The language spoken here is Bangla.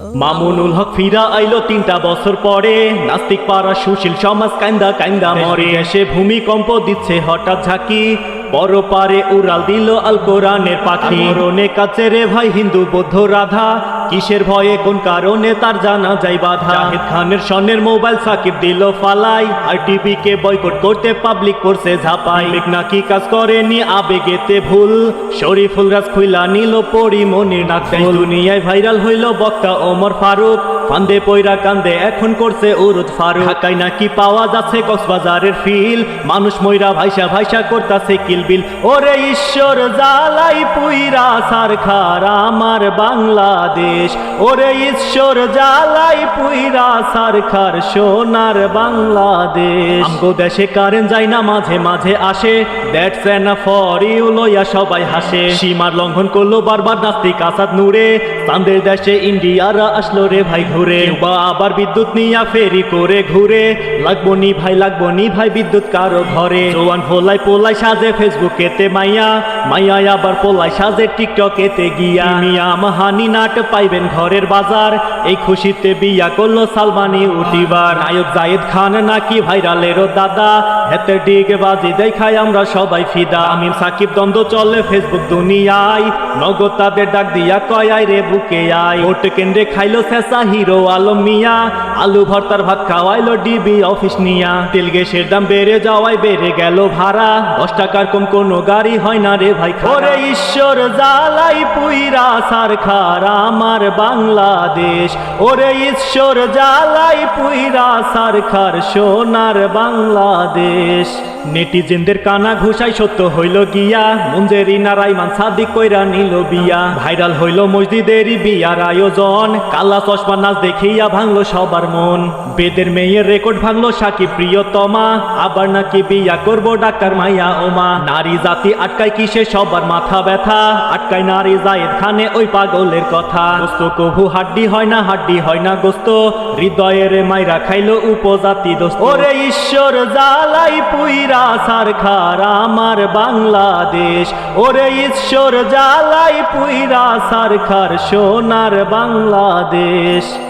মামুনুল হক ফিরা আইলো তিনটা বছর পরে। নাস্তিক পাড়া সুশীল সমাজ কান্দা কান্দা মরে। এসে ভূমিকম্প দিচ্ছে হঠাৎ ঝাঁকি। বড় পারে উড়াল দিল আল কোরআনের পাখি। মরণে কাছে রে ভাই হিন্দু বৌদ্ধ রাধা। কিসের ভয়ে কোন কারণে তার জানা যায় বাধা? জাহিদ খানের সনের মোবাইল সাকিব দিল ফালাই। আর টিভি কে বয়কট করতে পাবলিক করছে ঝাপাই। নাকি কাজ করেনি আবেগেতে ভুল। শরীফুল রাজ খুইলা নিল পরিমনির নাক। দুনিয়ায় ভাইরাল হইল বক্তা ওমর ফারুক। ফান্দে পয়রা কান্দে, এখন করছে উরুদ ফারুক। ঢাকায় নাকি পাওয়া যাচ্ছে কক্সবাজারের ফিল। মানুষ ময়রা ভাইসা ভাইসা করতাছে কিলবিল ওরে ঈশ্বর জালাই পুইরা সারখার আমার বাংলাদেশ। ওরে ঈশ্বর জালাই পুইরা সারখার সোনার বাংলাদেশ। আমগো দেশে কারেন্ট যায় না, মাঝে মাঝে আসে। দ্যাটস এন ফর ইউ লইয়া সবাই হাসে। সীমার লঙ্ঘন করল বারবার, নাস্তিক আসাদ নূরে। চাঁদের দেশে ইন্ডিয়ারা আসলো রে ভাই ঘুরে। বা আবার বিদ্যুৎ নিয়া ফেরি করে ঘুরে। লাগবো নি ভাই, লাগবো নি ভাই বিদ্যুৎ কারও ঘরে। জোয়ান পোলাই পোলাই সাজে ফেসবুক ফেসবুকেতে মাইয়া। মাইয়া আবার পোলাই সাজে টিকটকেতে গিয়া। মিয়া মাহানি নাট পাইবেন ঘরের বাজার। এই খুশিতে বিয়া করল সালমানি উঠিবার। নায়ক জায়েদ খান নাকি ভাইরালেরও দাদা। হেতে ডিগে বাজি দেখাই আমরা সবাই ফিদা। আমিন সাকিব দ্বন্দ্ব চলে ফেসবুক দুনিয়ায়। নগদ তাদের ডাক দিয়া কয়, আয় রে বুকে আয়। ভোট কেন্দ্রে খাইলো শেষা হিরো। আলম মিয়া। আলু ভর্তার ভাত খাওয়াইলো ডিবি অফিস নিয়া। তেল গ্যাসের দাম বেড়ে যাওয়ায় বেড়ে গেল ভাড়া। দশ টাকার কম কোনো গাড়ি হয় না রে ভাই ওরে ঈশ্বর জালাই পুইরা সারখার আমার বাংলাদেশ। ওরে ঈশ্বর জালাই পুইরা সারখার সোনার বাংলাদেশ। নেটিজেনদের কানা ঘুষাই সত্য হইল গিয়া। মুঞ্জেরি নারাইমান সাদিক কইরা নিল বিয়া। ভাইরাল হইল মসজিদেরই বিয়ার আয়োজন। কালা চশমা নাচ দেখিয়া ভাঙলো সবার মন। বেদের মেয়ের রেকর্ড ভাঙলো সাকিব প্রিয়তমা। আবার নাকি বিয়া করব ডাক্তার মাইয়া ওমা নারী জাতি আটকায় কিসে সবার মাথা ব্যথা? আটকায় নারী জায়েদ খানে ওই পাগলের কথা। গোস্ত কভু হাড্ডি হয় না, হাড্ডি হয় না গোস্ত। হৃদয়ের মাইরা খাইলো উপজাতি দোস্ত। ওরে ঈশ্বর জালাই পুইরা সারখার আমার বাংলাদেশ। ওরে ঈশ্বর জালাই পুইরা সারখার সোনার বাংলাদেশ।